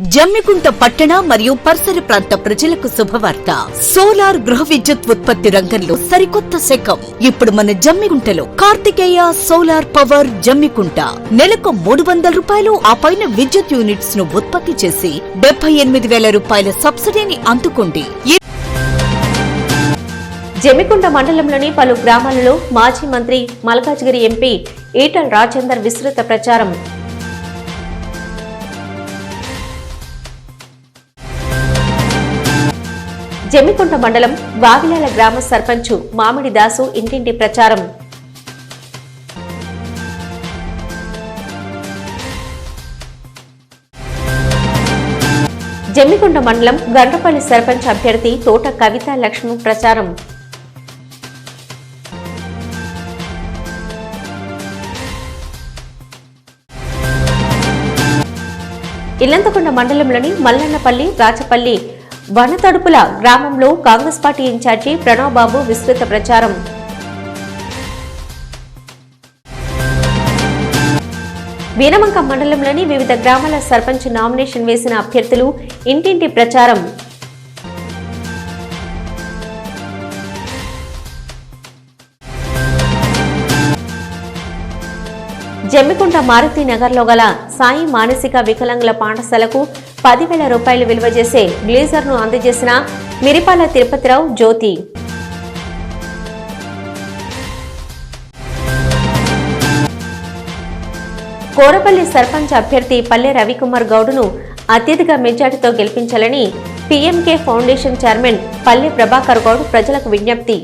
జమ్మికుంట పట్టణ మరియు పరిసర ప్రాంత ప్రజలకు శుభవార్త. సోలార్ గృహ విద్యుత్ ఉత్పత్తి రంగంలో సరికొత్త శకం. ఇప్పుడు మన జమ్మికుంటలో కార్తికేయ సోలార్ పవర్ జమ్మికుంట. నెలకు మూడు వందల రూపాయలు ఆ పైన విద్యుత్ యూనిట్స్ను ఉత్పత్తి చేసి డెబ్బై ఎనిమిది వేల రూపాయల సబ్సిడీని అందుకోండి. జమ్మికుంట మండలంలోని పలు గ్రామాలలో మాజీ మంత్రి మల్కాజ్గిరి ఎంపీ ఈటల్ రాజేందర్ విస్తృత ప్రచారం. జమ్మికుంట మండలం వావిలాల గ్రామ సర్పంచ్ మామిడి దాసు ఇంటింటి ప్రచారం. జమ్మికుంట మండలం గండ్రపల్లి సర్పంచ్ అభ్యర్థి తోట కవిత లక్ష్మి ప్రచారం. ఇల్లంతకొండ మండలంలోని మల్లన్నపల్లి రాచపల్లి వనతడుపుల గ్రామంలో Congress party in charge Pranav Babu విస్తృత ప్రచారం. వీరమంక మండలంలోని వివిధ గ్రామాల సర్పంచ్ నామినేషన్ వేసిన అభ్యర్థులు ఇంటింటి ప్రచారం. జమ్మికుంట మారుతి నగర్లో గల సాయి మానసిక వికలాంగుల పాఠశాలకు పదివేల రూపాయలు విలువ చేసే గ్లేజర్ను అందజేసిన మిరిపాల తిరుపతిరావు జ్యోతి. కోరపల్లి సర్పంచ్ అభ్యర్థి పల్లె రవికుమార్ గౌడును అత్యధిక మెజార్టీతో గెలిపించాలని పీఎంకే ఫౌండేషన్ చైర్మన్ పల్లె ప్రభాకర్ గౌడ్ ప్రజలకు విజ్ఞప్తి.